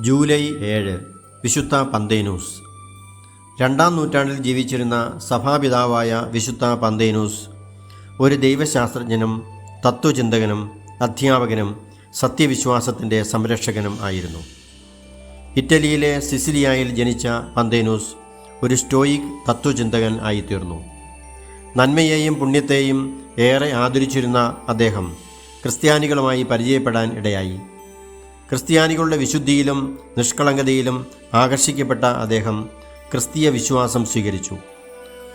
July ഏഴ് വിശുദ്ധ പന്തേനൂസ്. രണ്ടാം നൂറ്റാണ്ടിൽ ജീവിച്ചിരുന്ന സഭാപിതാവായ വിശുദ്ധ പന്തേനൂസ് ഒരു ദൈവശാസ്ത്രജ്ഞനും തത്വചിന്തകനും അധ്യാപകനും സത്യവിശ്വാസത്തിന്റെ സംരക്ഷകനും ആയിരുന്നു. ഇറ്റലിയിലെ സിസിലിയായിൽ ജനിച്ച പന്തേനൂസ് ഒരു സ്റ്റോയിക് തത്വചിന്തകൻ ആയിത്തീർന്നു. നന്മയെയും പുണ്യത്തെയും ഏറെ ആദരിച്ചിരുന്ന അദ്ദേഹം ക്രിസ്ത്യാനികളുമായി പരിചയപ്പെടാൻ ഇടയായി. ക്രിസ്ത്യാനികളുടെ വിശുദ്ധിയിലും നിഷ്കളങ്കതയിലും ആകർഷിക്കപ്പെട്ട അദ്ദേഹം ക്രിസ്തീയ വിശ്വാസം സ്വീകരിച്ചു.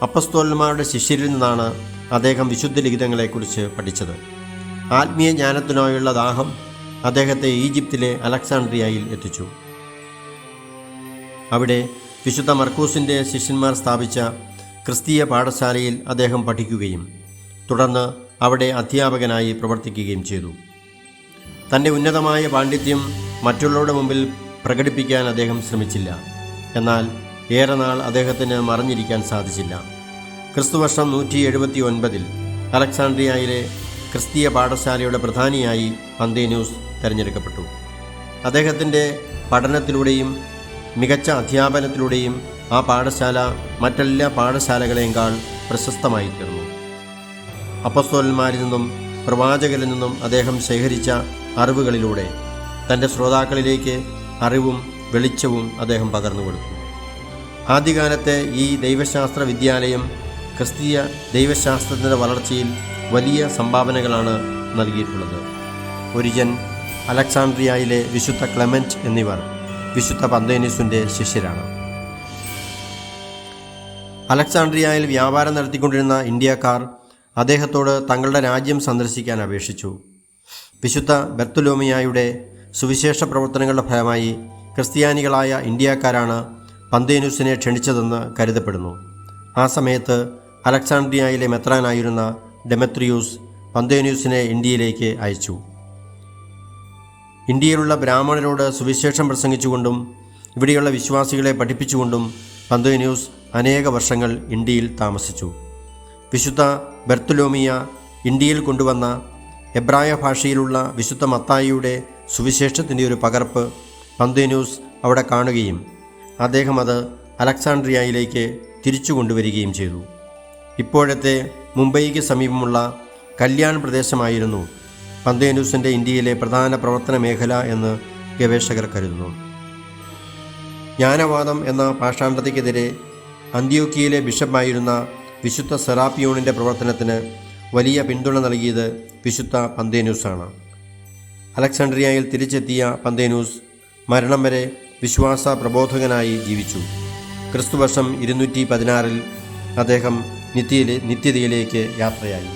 അപ്പസ്തോലന്മാരുടെ ശിഷ്യരിൽ നിന്നാണ് അദ്ദേഹം വിശുദ്ധ ലിഖിതങ്ങളെക്കുറിച്ച് പഠിച്ചത്. ആത്മീയ ജ്ഞാനത്തിനായുള്ള ദാഹം അദ്ദേഹത്തെ ഈജിപ്തിലെ അലക്സാണ്ട്രിയയിൽ എത്തിച്ചു. അവിടെ വിശുദ്ധ മർക്കൂസിന്റെ ശിഷ്യന്മാർ സ്ഥാപിച്ച ക്രിസ്തീയ പാഠശാലയിൽ അദ്ദേഹം പഠിക്കുകയും തുടർന്ന് അവിടെ അധ്യാപകനായി പ്രവർത്തിക്കുകയും ചെയ്തു. തന്റെ ഉന്നതമായ പാണ്ഡിത്യം മറ്റുള്ളവരുടെ മുമ്പിൽ പ്രകടിപ്പിക്കാൻ അദ്ദേഹം ശ്രമിച്ചില്ല. എന്നാൽ ഏറെ നാൾ അദ്ദേഹത്തിന് മറഞ്ഞിരിക്കാൻ സാധിച്ചില്ല. ക്രിസ്തുവർഷം നൂറ്റി എഴുപത്തി ഒൻപതിൽ അലക്സാണ്ട്രിയയിലെ ക്രിസ്തീയ പാഠശാലയുടെ പ്രധാനിയായി പന്തേന്യൂസ് തിരഞ്ഞെടുക്കപ്പെട്ടു. അദ്ദേഹത്തിന്റെ പഠനത്തിലൂടെയും മികച്ച അധ്യാപനത്തിലൂടെയും ആ പാഠശാല മറ്റെല്ലാ പാഠശാലകളെക്കാൾ പ്രശസ്തമായി തീർന്നു അപ്പസ്തോലന്മാരിൽ നിന്നും പ്രവാചകരിൽ നിന്നും അദ്ദേഹം ശേഖരിച്ച അറിവുകളിലൂടെ തന്റെ ശ്രോതാക്കളിലേക്ക് അറിവും വെളിച്ചവും അദ്ദേഹം പകർന്നു കൊടുത്തു. ആദ്യകാലത്തെ ഈ ദൈവശാസ്ത്ര വിദ്യാലയം ക്രിസ്തീയ ദൈവശാസ്ത്രത്തിന്റെ വളർച്ചയിൽ വലിയ സംഭാവനകളാണ് നൽകിയിട്ടുള്ളത്. ഒരിജൻ അലക്സാണ്ട്രിയയിലെ വിശുദ്ധ ക്ലെമന്റ് എന്നിവർ വിശുദ്ധ പന്തേനിസിന്റെ ശിഷ്യരാണ്. അലക്സാണ്ട്രിയയിൽ വ്യാപാരം നടത്തിക്കൊണ്ടിരുന്ന ഇന്ത്യക്കാർ അദ്ദേഹത്തോട് തങ്ങളുടെ രാജ്യം സന്ദർശിക്കാൻ അപേക്ഷിച്ചു. വിശുദ്ധ ബർത്തുലോമിയായുടെ സുവിശേഷ പ്രവർത്തനങ്ങളുടെ ഫലമായി ക്രിസ്ത്യാനികളായ ഇന്ത്യക്കാരാണ് പന്തേനുസിനെ ക്ഷണിച്ചതെന്ന് കരുതപ്പെടുന്നു. ആ സമയത്ത് അലക്സാണ്ട്രിയയിലെ മെത്രാനായിരുന്ന ഡെമത്രിയൂസ് പന്തേന്യൂസിനെ ഇന്ത്യയിലേക്ക് അയച്ചു. ഇന്ത്യയിലുള്ള ബ്രാഹ്മണരോട് സുവിശേഷം പ്രസംഗിച്ചുകൊണ്ടും ഇവിടെയുള്ള വിശ്വാസികളെ പഠിപ്പിച്ചുകൊണ്ടും പന്തേന്യൂസ് അനേക വർഷങ്ങൾ ഇന്ത്യയിൽ താമസിച്ചു. വിശുദ്ധ ബെർത്തുലോമിയ ഇന്ത്യയിൽ കൊണ്ടുവന്ന എബ്രായ ഭാഷയിലുള്ള വിശുദ്ധ മത്തായിയുടെ സുവിശേഷത്തിന്റെ ഒരു പകർപ്പ് പന്തേനൂസ് അവിടെ കാണുകയും അദ്ദേഹം അത് അലക്സാണ്ട്രിയയിലേക്ക് തിരിച്ചു കൊണ്ടുവരികയും ചെയ്തു. ഇപ്പോഴത്തെ മുംബൈക്ക് സമീപമുള്ള കല്യാൺ പ്രദേശമായിരുന്നു പന്തേനൂസിന്റെ ഇന്ത്യയിലെ പ്രധാന പ്രവർത്തന മേഖല എന്ന് ഗവേഷകർ കരുതുന്നു. ജ്ഞാനവാദം എന്ന ഭാഷാന്തതയ്ക്കെതിരെ അന്ത്യോക്കിയയിലെ ബിഷപ്പായിരുന്ന വിശുദ്ധ സെറാപ്പിയോണിന്റെ പ്രവർത്തനത്തിന് വലിയ പിന്തുണ നൽകിയത് വിശുദ്ധ പന്തേനൂസാണ് അലക്സാണ്ട്രിയയിൽ തിരിച്ചെത്തിയ പന്തേനൂസ് മരണം വരെ വിശ്വാസ പ്രബോധകനായി ജീവിച്ചു. ക്രിസ്തുവർഷം ഇരുന്നൂറ്റി പതിനാറിൽ അദ്ദേഹം നിത്യയിലെ നിത്യതയിലേക്ക് യാത്രയായി.